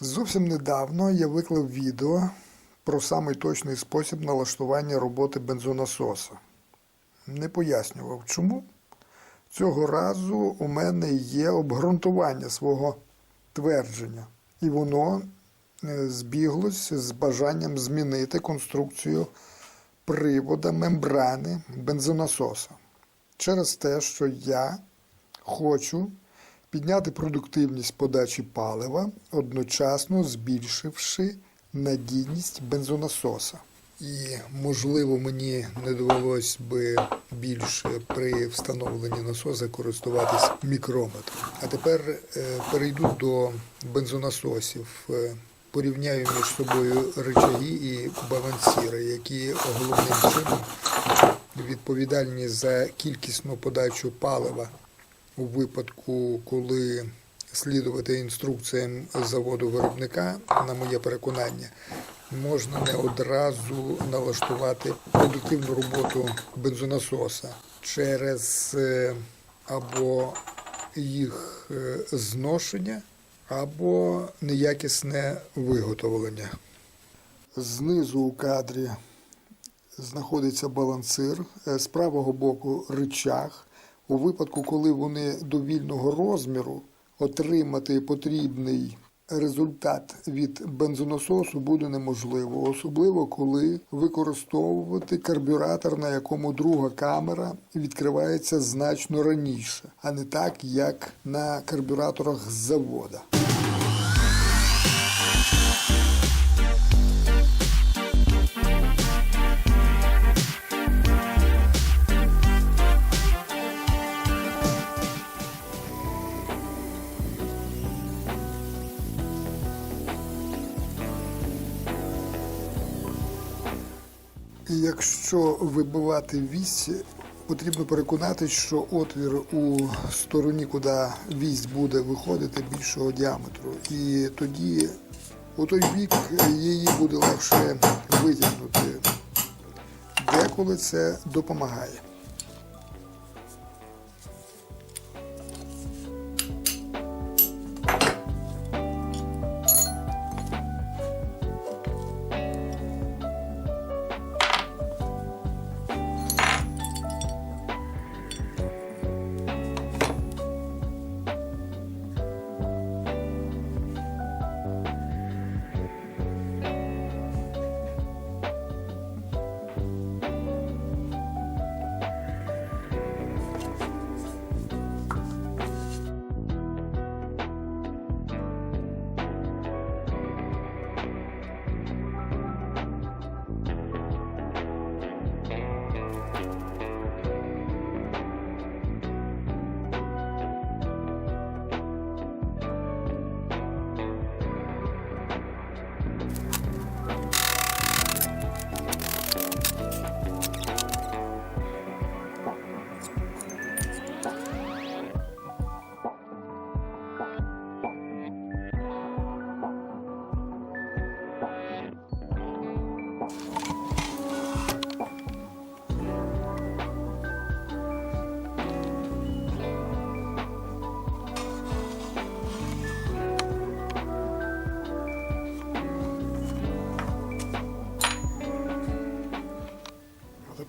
Зовсім недавно я виклав відео про самий точний спосіб налаштування роботи бензонасоса. Не пояснював чому. Цього разу у мене є обґрунтування свого твердження, і воно е, збіглось з бажанням змінити конструкцію привода мембрани бензонасоса через те, що я хочу підняти продуктивність подачі палива, одночасно збільшивши надійність бензонасоса. І, можливо, мені не довелось би більше при встановленні насоса користуватись мікрометром. А тепер е, перейду до бензонасосів. Е, Порівняю між собою рычаги і балансіри, які головним чином відповідальні за кількісну подачу палива у випадку, коли слідувати інструкціям заводу виробника, на моє переконання, можна не одразу налаштувати продуктивну роботу бензонасоса через е, або їх е, зношення, або неякісне виготовлення. Знизу у кадрі знаходиться балансир, е, з правого боку рычаг. У випадку, коли вони до вільного розміру, отримати потрібний результат від бензонасосу буде неможливо, особливо коли використовувати карбюратор, на якому друга камера відкривається значно раніше, а не так, як на карбюраторах з завода. Якщо вибивати вісь, потрібно переконатись, що отвір у стороні, куди вісь буде виходити, більшого діаметру. І тоді у той бік її буде легше витягнути. Деколи це допомагає.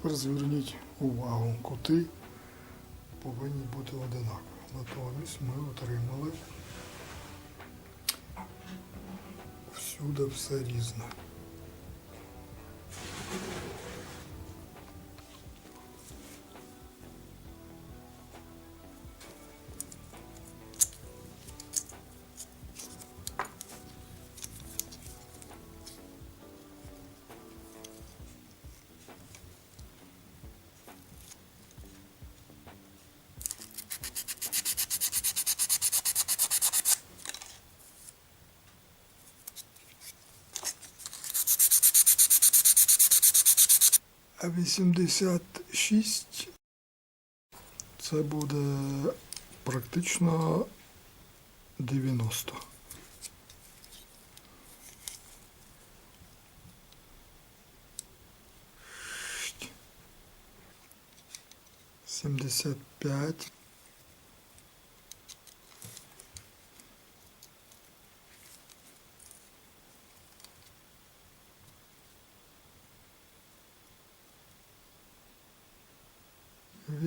Тепер зверніть увагу, кути повинні бути одинакові. Натомість ми отримали всюди все різне. 86 це буде практично 90. Сімдесят п'ять.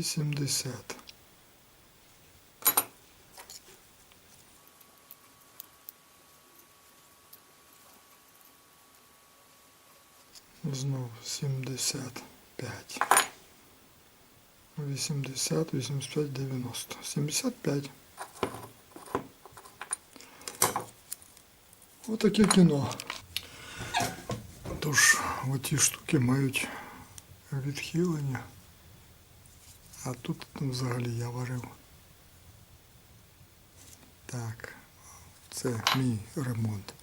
80. Знов 75. 80, 85, 90. 75. Отаке кіно. Тож оті штуки мають відхилення. А тут взагалі я варив. Так, це мій ремонт.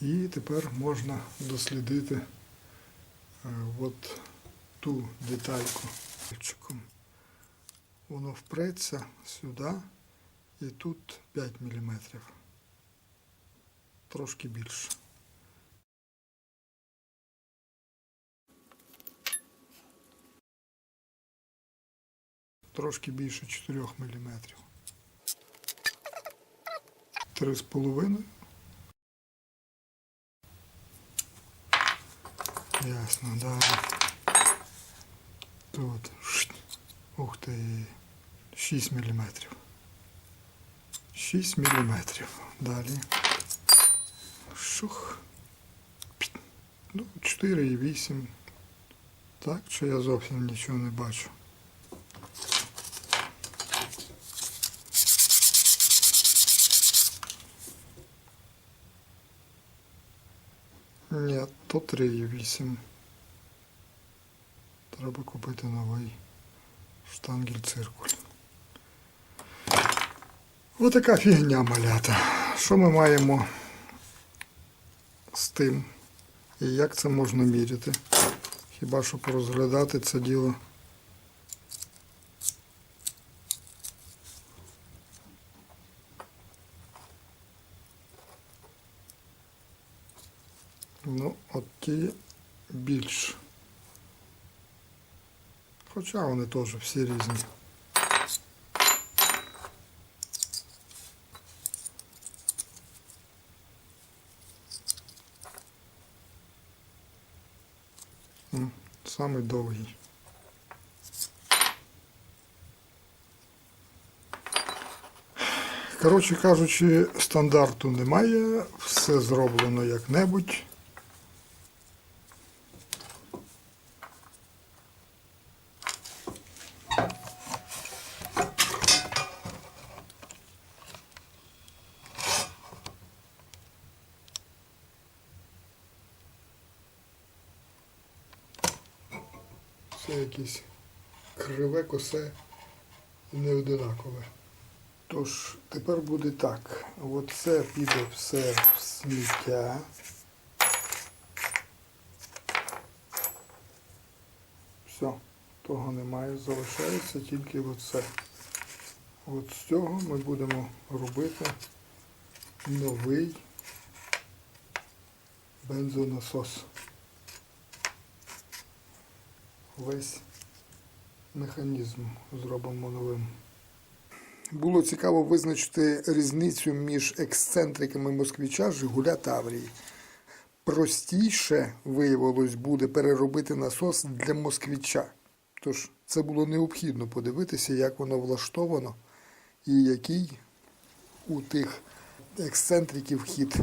І тепер можна дослідити е, от ту детальку. Воно впреться сюди і тут 5 мм. Трошки більше. Трошки більше 4 мм. Три з половиною. Ясно, далі. Тут. Ух ти. 6 мм. 6 мм. Далі. Шух. Ну, 4,8. Так, що я зовсім нічого не бачу. Ні, то 3,8. Треба купити новий штангель циркуль. Отака фігня малята. Що ми маємо з тим? І як це можна міряти? Хіба що порозглядати це діло? Ну, більш. Хоча вони теж всі різні. Самий довгий. Коротше кажучи, стандарту немає, все зроблено як-небудь. Все якесь криве, косе і неодинакове. Тож, тепер буде так. Оце піде все в сміття. Все, того немає, залишається тільки оце. От з цього ми будемо робити новий бензонасос. Весь механізм зробимо новим. Було цікаво визначити різницю між ексцентриками москвича Жигуля Таврії. Простіше виявилось буде переробити насос для москвича. Тож це було необхідно подивитися, як воно влаштовано і який у тих ексцентриків хід.